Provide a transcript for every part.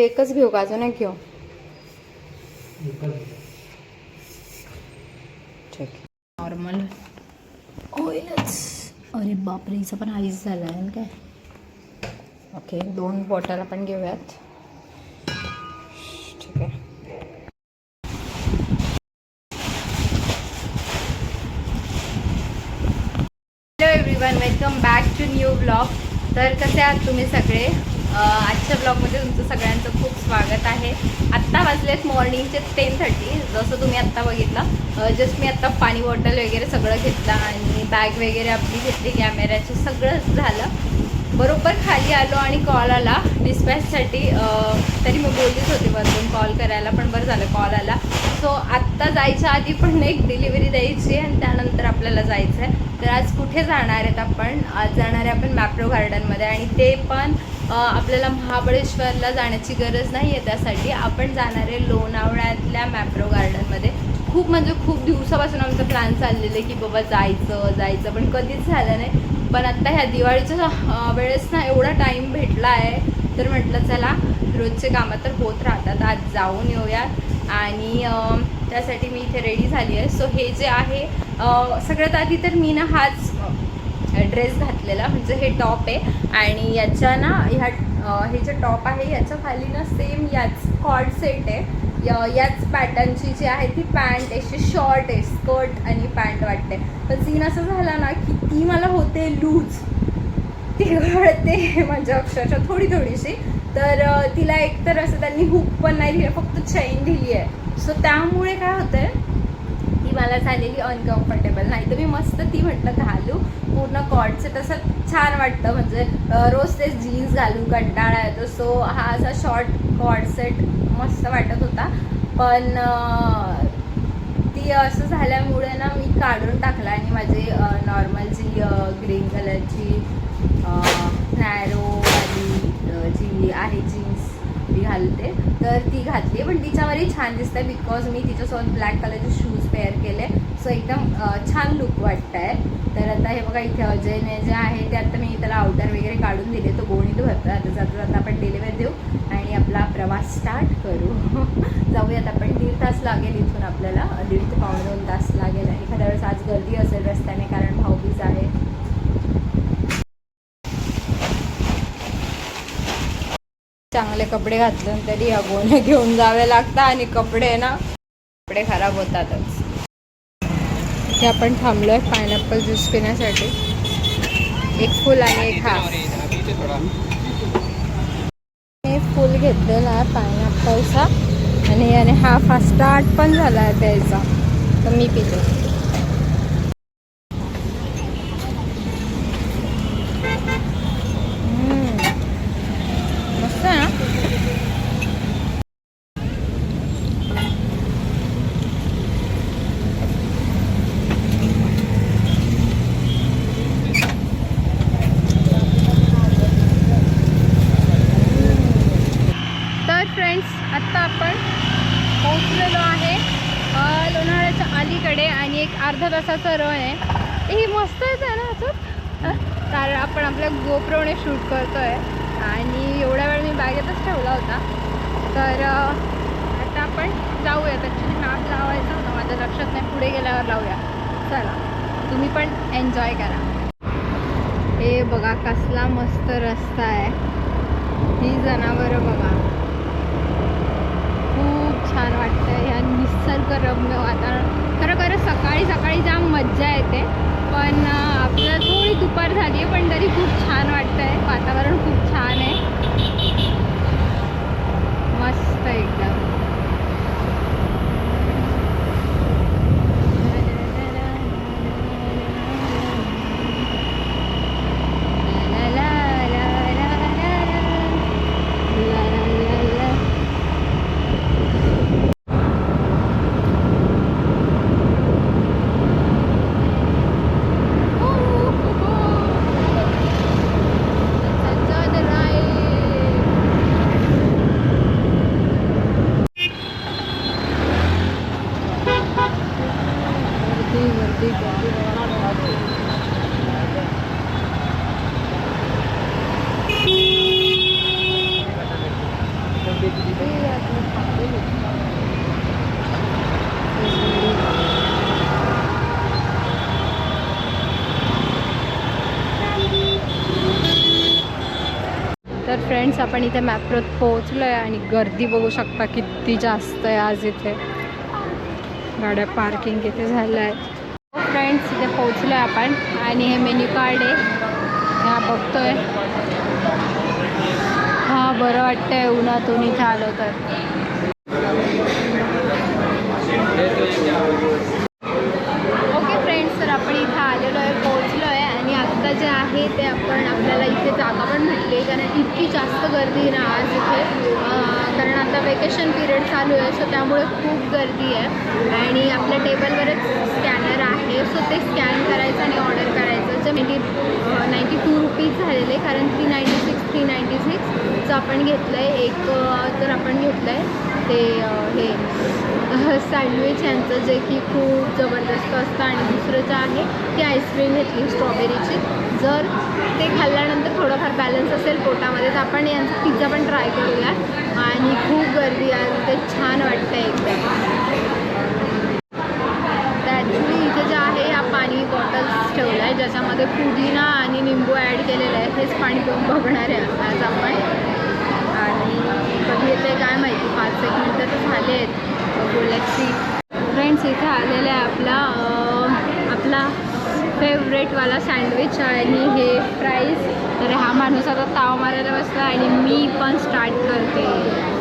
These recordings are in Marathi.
एकच घेऊ का? अजून एक घेऊ? ठीक. नॉर्मल ऑइलच अरे बापरे हिचं पण आईस झालं आहे काय? ओके दोन बॉटल आपण घेऊयात. ठीक आहे. Hello everyone welcome back to new blog तर कसे आहात तुम्ही सगळे? आजच्या ब्लॉगमध्ये तुमचं सगळ्यांचं खूप स्वागत आहे. आत्ता वाजलेत मॉर्निंगचे टेन थर्टी जसं तुम्ही आत्ता बघितलं जस्ट मी आत्ता पाणी बॉटल वगैरे सगळं घेतलं आणि बॅग वगैरे आपली घेतली कॅमेऱ्याची सगळं झालं. बरोबर खाली आलो आणि कॉल आला. डिस्पॅचसाठी तरी मी बोललीच होते वरून कॉल करायला पण बरं झालं कॉल आला. सो आत्ता जायच्या आधी पण एक डिलिव्हरी द्यायची आणि त्यानंतर आपल्याला जायचं आहे तर आज कुठे जाणार आहेत आपण? आज जाणार आहे आपण मॅप्रो गार्डनमध्ये आणि ते पण आपल्याला महाबळेश्वरला जाण्याची गरज नाही आहे त्यासाठी. आपण जाणार आहे लोणावळ्यातल्या मॅप्रो गार्डनमध्ये. खूप म्हणजे खूप दिवसापासून आमचं प्लॅन चाललेलं आहे की बाबा जायचं जायचं पण कधीच झालं नाही. पण आत्ता ह्या दिवाळीच्या वेळेस ना एवढा टाईम भेटला आहे. तर म्हटलं चला रोजचे कामं तर होत राहतात. आज जाऊन येऊयात. आणि त्यासाठी मी इथे रेडी झाली आहे. सो हे जे आहे सगळ्यात आधी तर मी ना हाच ड्रेस घातलेला म्हणजे हे टॉप आहे. आणि याच्या ना ह्या हे जे टॉप आहे याच्या खाली ना सेम याच कॉर्ड सेट आहे. याच पॅटर्नची जी आहे ती पॅन्ट अशी शॉर्ट आहे स्कर्ट आणि पॅन्ट वाटते. पण सीन असं झाला ना की ती मला होते लूज ती कळते माझ्या अक्षरशः थोडी थोडीशी. तर तिला एकतर असं त्यांनी हुक पण नाही दिलं फक्त चैन दिली आहे. सो त्यामुळे काय होतं आहे मला झालेली अनकम्फर्टेबल नाही तर मी मस्त ती म्हटलं घालू. पूर्ण कॉटचं तसं छान वाटतं. म्हणजे रोज तेच जीन्स घालून कंटाळा येतो. सो हा असा शॉर्ट कॉट सेट मस्त वाटत होता. पण ती असं झाल्यामुळे ना मी काढून टाकला आणि माझी नॉर्मल जी ग्रीन कलरची नॅरोवाली जी आहे जी कुर्ती घालते. तर ती घातली पण तिच्यावरही छान दिसते बिकॉज मी तिच्यासोबत ब्लॅक कलरचे शूज पेअर केले. सो एकदम छान लुक वाटत आहे तर आता हे बघा इथे अजयने जे आहे ते आता मी त्याला आउटर वगैरे काढून दिले. तो गोणीत भरतो आता जाता जाता आपण डिलिव्हरी देऊ आणि आपला प्रवास स्टार्ट करू. जाऊयात आपण. दीड तास लागेल इथून आपल्याला. दीड ते पावणे दोन तास लागेल. एखाद्या वेळेस आज गर्दी असेल रस्त्याने कारण भाऊबीज आहे. चांगले कपडे घातले तरी अगोने घेऊन जावे लागतात आणि कपडे ना कपडे खराब होतातच. इथे आपण थांबलोय पायनॅपल ज्यूस पिण्यासाठी. एक फुल आणि एक हाफ मी फुल घेतलेला आहे पायनॅपलचा आणि याने हाफ हा स्टार्ट पण झाला आहे त्याचा. तर मी पितो हम्म. मस्त आहे ना तर फ्रेंड्स आत्ता आपण पोहोचलेलो आहे अ, लोणावळ्याच्या अलीकडे आणि एक अर्धा तासाचा रन आहे. ही मस्तच आहे ना असं कारण आपण आपल्या गोप्रोने शूट करतो आहे आणि एवढ्या वेळ मी बॅगेतच ठेवला होता. तर आता आपण जाऊयात ॲक्च्युली मॅप लावायचा होता. माझ्या लक्षात नाही. पुढे गेल्यावर लावूया. चला. तुम्ही पण एन्जॉय करा. हे बघा कसला मस्त रस्ता आहे. ही जनावरं बघा. खूप छान वाटतं ह्या निसर्गरम्य वातावरण. खरं खरं सकाळी सकाळी जाम मज्जा येते. पण आपल्याला थोडी दुपार झाली आहे पण तरी खूप छान वाटतं आहे वातावरण खूप छान आहे. मस्त एकदम. तर आपण इथे मॅप्रोत पोहोचलो आहे आणि गर्दी बघू शकता किती जास्त आहे आज इथे. गाड्या पार्किंग इथे झालं आहे फ्रेंड्स इथे पोहोचलो आहे आपण आणि हे मेन्यू कार्ड आहे. हा बघतोय. हा बरं वाटतंय उन्हातून इथे आलो तर ओके फ्रेंड्स तर आपण इथं आलेलो आहे पोहोचलो आहे आणि आत्ता जे आहे ते आपण आपल्याला इथे जागा पण भेटली कारण इतकी जास्त गर्दी ना आज इथे. कारण आता वेकेशन पिरियड चालू आहे सो त्यामुळे खूप गर्दी आहे. आणि आपल्या टेबलवरच स्कॅनर आहे. सो ते स्कॅन करायचं आणि ऑर्डर करायचं. जे नाईन्टी नाईन्टी टू रुपीज झालेले कारण three ninety six three ninety सिक्सचं आपण घेतलं आहे एक तर आपण घेतलं आहे ते हे सँडविच यांचं जे की खूप जबरदस्त असतं. आणि दुसरं जे आहे ती आईस्क्रीम घेतली स्ट्रॉबेरीची जर ते खाल्ल्यानंतर थोडंफार बॅलन्स असेल पोटामध्ये तर आपण यांचा पिझ्झा पण ट्राय करूया आणि खूप गर्दी आहे. ते छान वाटतं एकदम. तर ॲक्च्युली इथे जे आहे या पाणी बॉटल्स ठेवलं आहे ज्याच्यामध्ये पुदिना आणि निंबू ॲड केलेलं आहे. हेच पाणी पिऊन बघणार आहे आज आपण. आणि कधी येते काय माहिती पाच एक मिनटं तर झाले आहेत बोलायची फ्रेंड्स इथे आलेला आहे आपला आपला फेवरेटवाला सँडविच आणि हे प्राईस तर हा माणूस आता ताव मारायला बसला आणि मी पण स्टार्ट करते.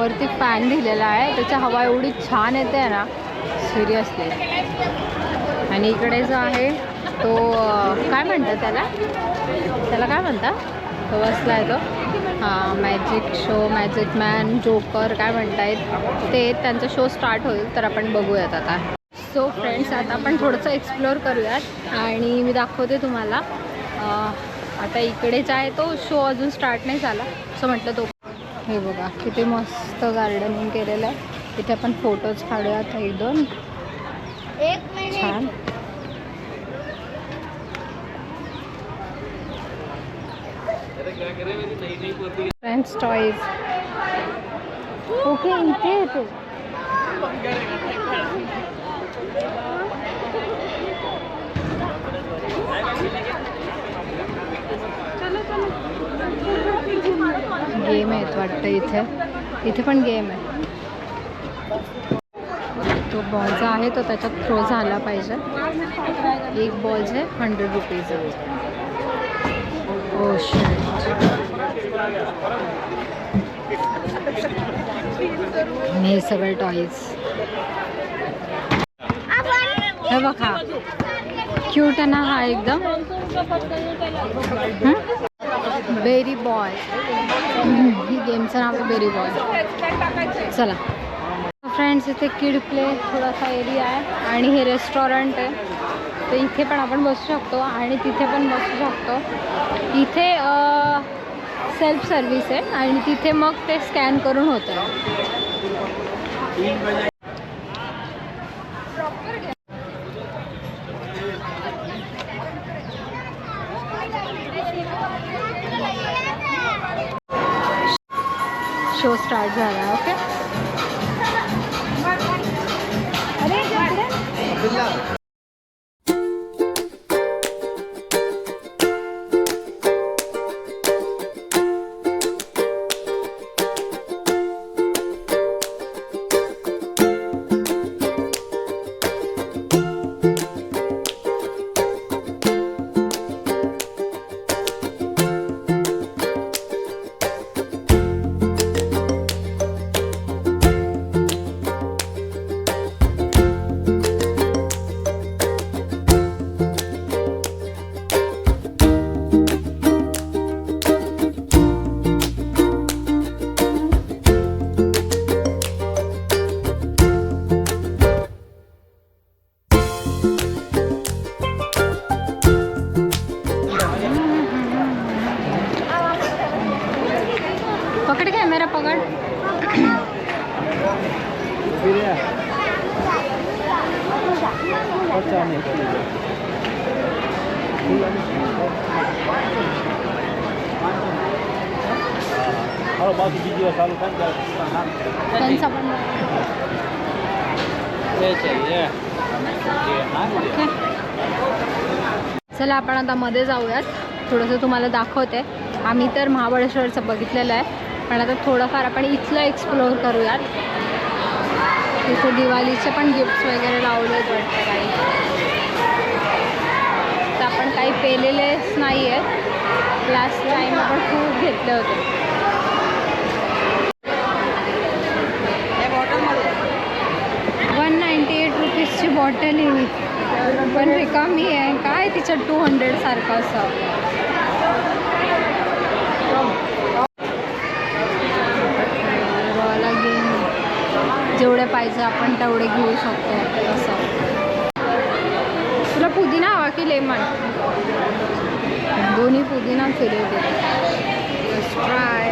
वरती फॅन दिलेला आहे. त्याची हवा एवढी छान येते ना. सिरियसली आणि इकडे जो आहे तो काय म्हणतात त्याला? त्याला काय म्हणतात? तो बसला आहे तो. हां magic show magic man joker काय म्हणतायत? ते त्यांचा शो स्टार्ट होईल तर आपण बघूयात आता. सो फ्रेंड्स आता आपण थोडंसं एक्सप्लोअर करूयात. आणि मी दाखवते तुम्हाला. आता आता इकडेच आहे तो शो अजून स्टार्ट नाही झाला. सो म्हटलं तो हे बघा किती मस्त गार्डनिंग केलेलं आहे. इथे आपण फोटोज काढूयात एक दोन छान. फ्रेंड्स टॉईज ओके इथे येते गेम आहेत वाटतं इथे. इथे पण गेम आहे. तो बॉल जो आहे तो त्याच्यात थ्रो झाला पाहिजे. एक बॉल आहे हंड्रेड रुपीज ओ हे सगळे टॉईज हे बघा. क्यूट आहे ना हा एकदम? बेरी बॉय ही गेमचं नाव आहे बेरी बॉय चला. फ्रेंड्स इथे किड प्ले थोडासा एरिया आहे आणि हे रेस्टॉरंट आहे. तर इथे पण आपण बसू शकतो आणि तिथे पण बसू शकतो. इथे सेल्फ सर्विस आहे आणि तिथे मग ते स्कॅन करून होतं. शो स्टार्ट झाला ओके अरे इकडे कॅमेरा पकड। त्यांचा चला आपण आता मध्ये जाऊयात. थोडंसं तुम्हाला दाखवते. आम्ही तर महाबळेश्वरचं बघितलेलं आहे. पण आता थोडंफार आपण इथलं एक्सप्लोअर करूयात. तिथे दिवाळीचे पण गिफ्ट्स वगैरे लावलेत वाटतं काही तर आपण काही पेलेलेच नाही आहेत लास्ट टाईम आपण खूप घेतले होते. वन नाईंटी एट रुपीजची बॉटल आहे ही. पण रिकामी आहे. काय तिचं टू हंड्रेड सारखं असं बॉला घेऊन जेवढे पाहिजे आपण तेवढे घेऊ शकतो. असं. तुला पुदिना हवा की लेमन? दोन्ही पुदिना फिरवते. ट्राय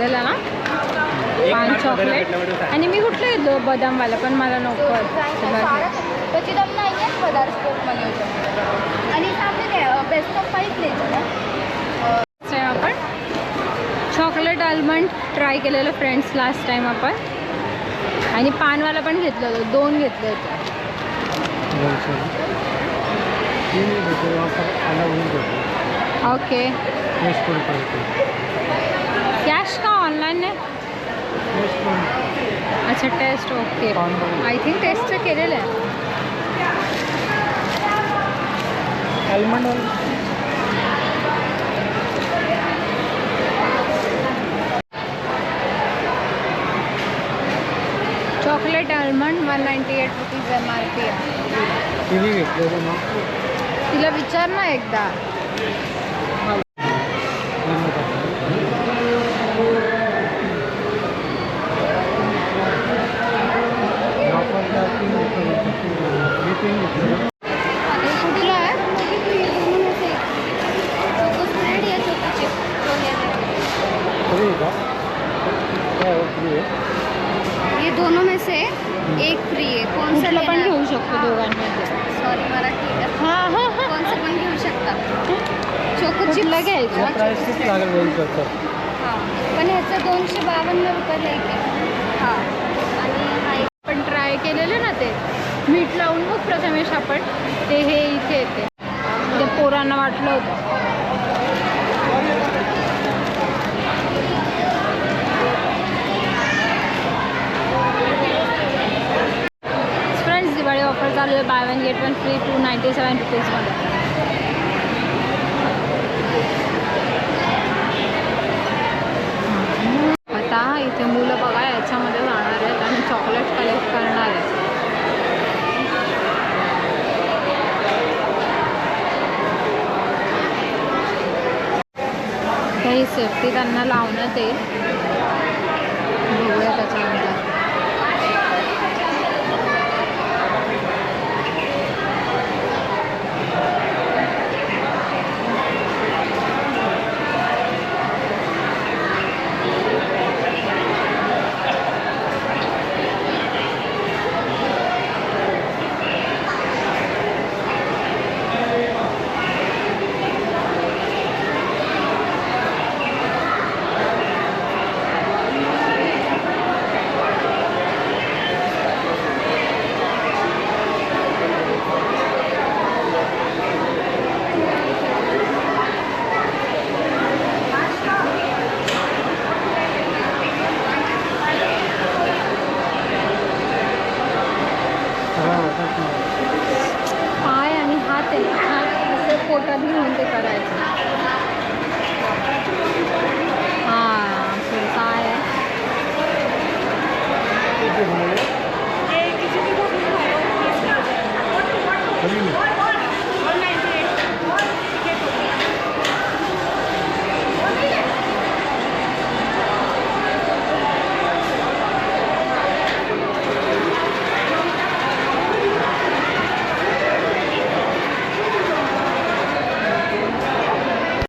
घेतलेला ना पान चॉकलेट आणि मी कुठलं घेतलो बदामवाला? पण मला नको त्याची दम नाही आहे पदार्थ स्पोर्टमध्ये होतं. आणि सामने best of five plate time आपण. चॉकलेट आल्मंड ट्राय केलेलं फ्रेंड्स लास्ट टाइम आपण. आणि पानवाला पण घेतलं होतं. दोन घेतले होते. ओके आहे अच्छा taste okay I think taste केलेलं आहे. Chocolate almond one ninety eight rupees M R P आहे तिला विचार ना एकदा हे कुठलं आहे ये दोनों में से एक फ्री है कौन सा कुठलं पण घेऊ शकतो दोघांमध्ये. सॉरी मराठी आहे का? हां हां हां. कौन सा पण घेऊ शकता. चोको कुठलं घ्यायचं? हां पण ह्याचं दोनशे बावन्न रुपये एक आहे. हां. आणि हा एक आपण ट्राय केलेलं ना ते. मीठ लावून मग प्रथमेश आपण. ते हे इथे येते. ते पोरांना वाटलं होतं फ्रेंड्स दिवाळी ऑफर चालू आहे buy one get one free two ninety seven रुपीजमध्ये आता इथे मुलं बघा याच्यामध्ये जाणार आहेत आणि चॉकलेट कलेक्ट करणार आहेत. काही सेफ्टी त्यांना लावण्यात येईल बघूया त्याच्यानंतर.